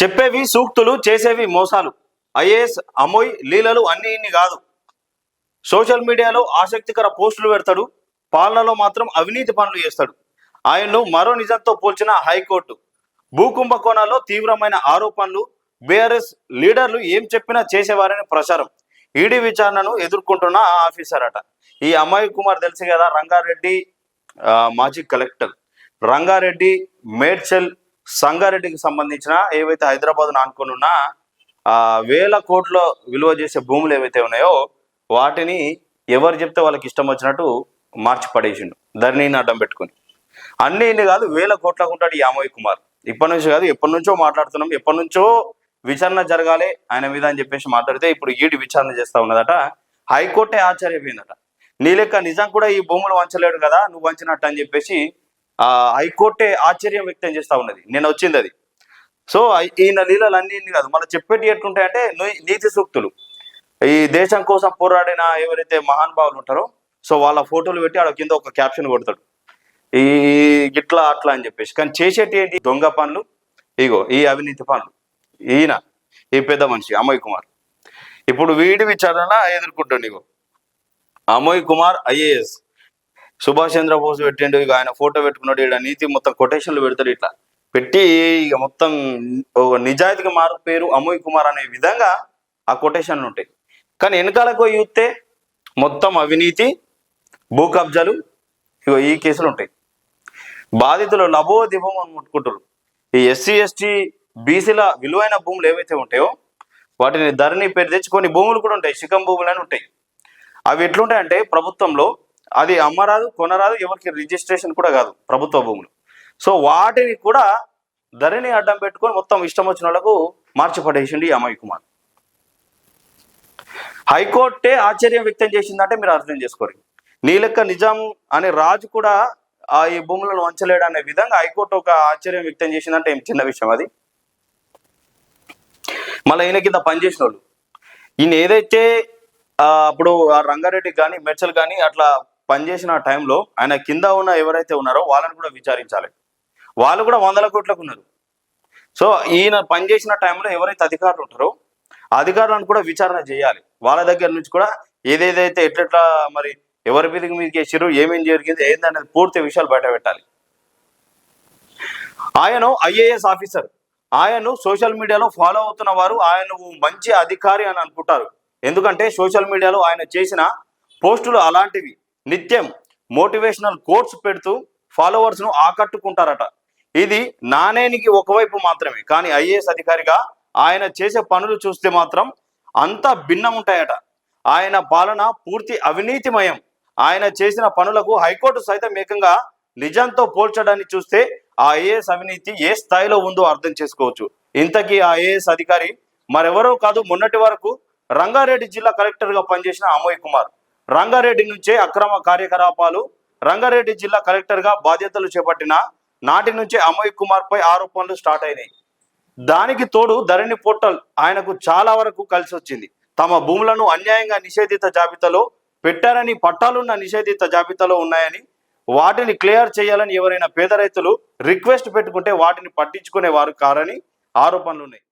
చెప్పేవి సూక్తులు చేసేవి మోసాలు. ఐఏఎస్ అమోయ్ లీలలు అన్ని ఇన్ని కాదు. సోషల్ మీడియాలో ఆసక్తికర పోస్టులు పెడతాడు. పాలనలో మాత్రం అవినీతి పనులు చేస్తాడు. ఆయన్ను మరో నిజంతో పోల్చిన హైకోర్టు. భూకుంభ కోణాల్లో తీవ్రమైన ఆరోపణలు బీఆర్ఎస్ లీడర్లు ఏం చెప్పినా చేసేవారని ప్రచారం. ఈడీ విచారణను ఎదుర్కొంటున్న ఆ ఆఫీసర్ అట. ఈ అమ్మాయి కుమార్ తెలుసు కదా రంగారెడ్డి మాజీ కలెక్టర్. రంగారెడ్డి మేడ్చల్ సంగారెడ్డికి సంబంధించిన ఏవైతే హైదరాబాద్ ఆనుకొని ఉన్న ఆ వేల కోట్ల విలువ చేసే భూములు ఏవైతే ఉన్నాయో వాటిని ఎవరు చెప్తే వాళ్ళకి ఇష్టం వచ్చినట్టు మార్చి పడేసిండు. ధరణిని అడ్డం పెట్టుకుని. అన్ని ఇన్ని కాదు వేల కోట్లకు ఉంటాడు ఈ అమోయ్ కుమార్. ఇప్పటి నుంచి కాదు ఎప్పటి నుంచో మాట్లాడుతున్నాం ఎప్పటి నుంచో విచారణ జరగాలి ఆయన మీద అని చెప్పేసి మాట్లాడితే ఇప్పుడు ఈడి విచారణ చేస్తా ఉన్నదట హైకోర్టే ఆశ్చర్యపోయిందట. నీ లెక్క నిజం కూడా ఈ భూములు వంచలేడు కదా నువ్వు వంచినట్టు అని చెప్పేసి హైకోర్టే ఆశ్చర్యం వ్యక్తం చేస్తా ఉన్నది. నేను వచ్చింది అది. సో ఈయన లీలలు అన్ని కాదు. మళ్ళీ చెప్పేటి ఎట్లుంటాయంటే నీతి సూక్తులు. ఈ దేశం కోసం పోరాడిన ఎవరైతే మహానుభావులు ఉంటారో సో వాళ్ళ ఫోటోలు పెట్టి ఆడ కింద ఒక క్యాప్షన్ కొడతాడు. ఈ ఇట్లా అట్లా అని చెప్పేసి. కానీ చేసేటి ఏంటి? దొంగ పనులు ఇగో ఈ అవినీతి పనులు. ఈయన ఈ పెద్ద మనిషి అమోయ్ కుమార్. ఇప్పుడు వీడి విచారణ ఎదుర్కొంటాడు ఇగో. అమోయ్ కుమార్ ఐఏఎస్. సుభాష్ చంద్రబోస్ పెట్టిండు ఇక ఆయన ఫోటో పెట్టుకున్నాడు ఇక్కడ నీతి మొత్తం కొటేషన్లు పెడతాడు ఇట్లా. పెట్టి ఇక మొత్తం ఒక నిజాయితీగా మారు పేరు అమోయ్ కుమార్ అనే విధంగా ఆ కొటేషన్లు ఉంటాయి. కానీ వెనకాలకు చూస్తే మొత్తం అవినీతి భూ కబ్జాలు ఇగో ఈ కేసులు ఉంటాయి. బాధితులు లభో దిభం అని ముట్టుకుంటారు ఈ ఎస్సీ ఎస్టీ బీసీల విలువైన భూములు ఏవైతే ఉంటాయో వాటిని ధరని పేరు తెచ్చుకొని భూములు కూడా ఉంటాయి. శిఖం భూములు అని ఉంటాయి. అవి ఎట్లుంటాయంటే ప్రభుత్వంలో అది అమ్మరాదు కొనరాదు ఎవరికి రిజిస్ట్రేషన్ కూడా కాదు ప్రభుత్వ భూములు. సో వాటిని కూడా ధరని అడ్డం పెట్టుకొని మొత్తం ఇష్టం వచ్చిన వాళ్ళకు మార్చి పడేసిండి ఈ కుమార్. హైకోర్టే ఆశ్చర్యం వ్యక్తం చేసిందంటే మీరు అర్థం చేసుకోరు. నీ లెక్క నిజాం అనే రాజు కూడా ఆ ఈ భూములను వంచలేడు అనే విధంగా హైకోర్టు ఒక ఆశ్చర్యం వ్యక్తం చేసిందంటే ఏం చిన్న విషయం అది? మళ్ళీ ఈయన కింద పనిచేసిన వాళ్ళు ఈయన ఏదైతే అప్పుడు ఆ రంగారెడ్డి కానీ మెర్చల్ కానీ అట్లా పనిచేసిన టైంలో ఆయన కింద ఉన్న ఎవరైతే ఉన్నారో వాళ్ళని కూడా విచారించాలి. వాళ్ళు కూడా వందల కోట్లకు ఉన్నారు. సో ఈయన పనిచేసిన టైంలో ఎవరైతే అధికారులు ఉంటారో అధికారులను కూడా విచారణ చేయాలి. వాళ్ళ దగ్గర నుంచి కూడా ఏదేదైతే ఎట్లెట్లా మరి ఎవరి మీదకి మీదకి వేసారు ఏమేం జరిగింది ఏందనేది పూర్తి విషయాలు బయట పెట్టాలి. ఆయన ఐఏఎస్ ఆఫీసర్. ఆయన్ను సోషల్ మీడియాలో ఫాలో అవుతున్న వారు ఆయన మంచి అధికారి అని అనుకుంటారు. ఎందుకంటే సోషల్ మీడియాలో ఆయన చేసిన పోస్టులు అలాంటివి. నిత్యం మోటివేషనల్ కోట్స్ పెడుతూ ఫాలోవర్స్ను ఆకట్టుకుంటారట. ఇది నాణేనికి ఒకవైపు మాత్రమే కానీ ఐఏఎస్ అధికారిగా ఆయన చేసే పనులు చూస్తే మాత్రం అంతా భిన్నం ఉంటాయట ఆయన పాలన పూర్తి అవినీతిమయం. ఆయన చేసిన పనులకు హైకోర్టు సైతం ఏకంగా నిజంతో పోల్చడాన్ని చూస్తే ఆ ఐఏఎస్ అవినీతి ఏ స్థాయిలో ఉందో అర్థం చేసుకోవచ్చు. ఇంతకీ ఆ ఐఏఎస్ అధికారి మరెవరో కాదు మొన్నటి వరకు రంగారెడ్డి జిల్లా కలెక్టర్గా పనిచేసిన అమోయ్ కుమార్. రంగారెడ్డి నుంచే అక్రమ కార్యకలాపాలు రంగారెడ్డి జిల్లా కలెక్టర్గా బాధ్యతలు చేపట్టిన నాటి నుంచే అమోయ్ కుమార్ పై ఆరోపణలు స్టార్ట్ అయినాయి. దానికి తోడు ధరణి పోర్టల్ ఆయనకు చాలా వరకు కలిసి వచ్చింది. తమ భూములను అన్యాయంగా నిషేధిత జాబితాలో పెట్టారని పట్టాలున్న నిషేధిత జాబితాలో ఉన్నాయని వాటిని క్లియర్ చేయాలని ఎవరైనా పేద రైతులు రిక్వెస్ట్ పెట్టుకుంటే వాటిని పట్టించుకునే వారు కారని ఆరోపణలు ఉన్నాయి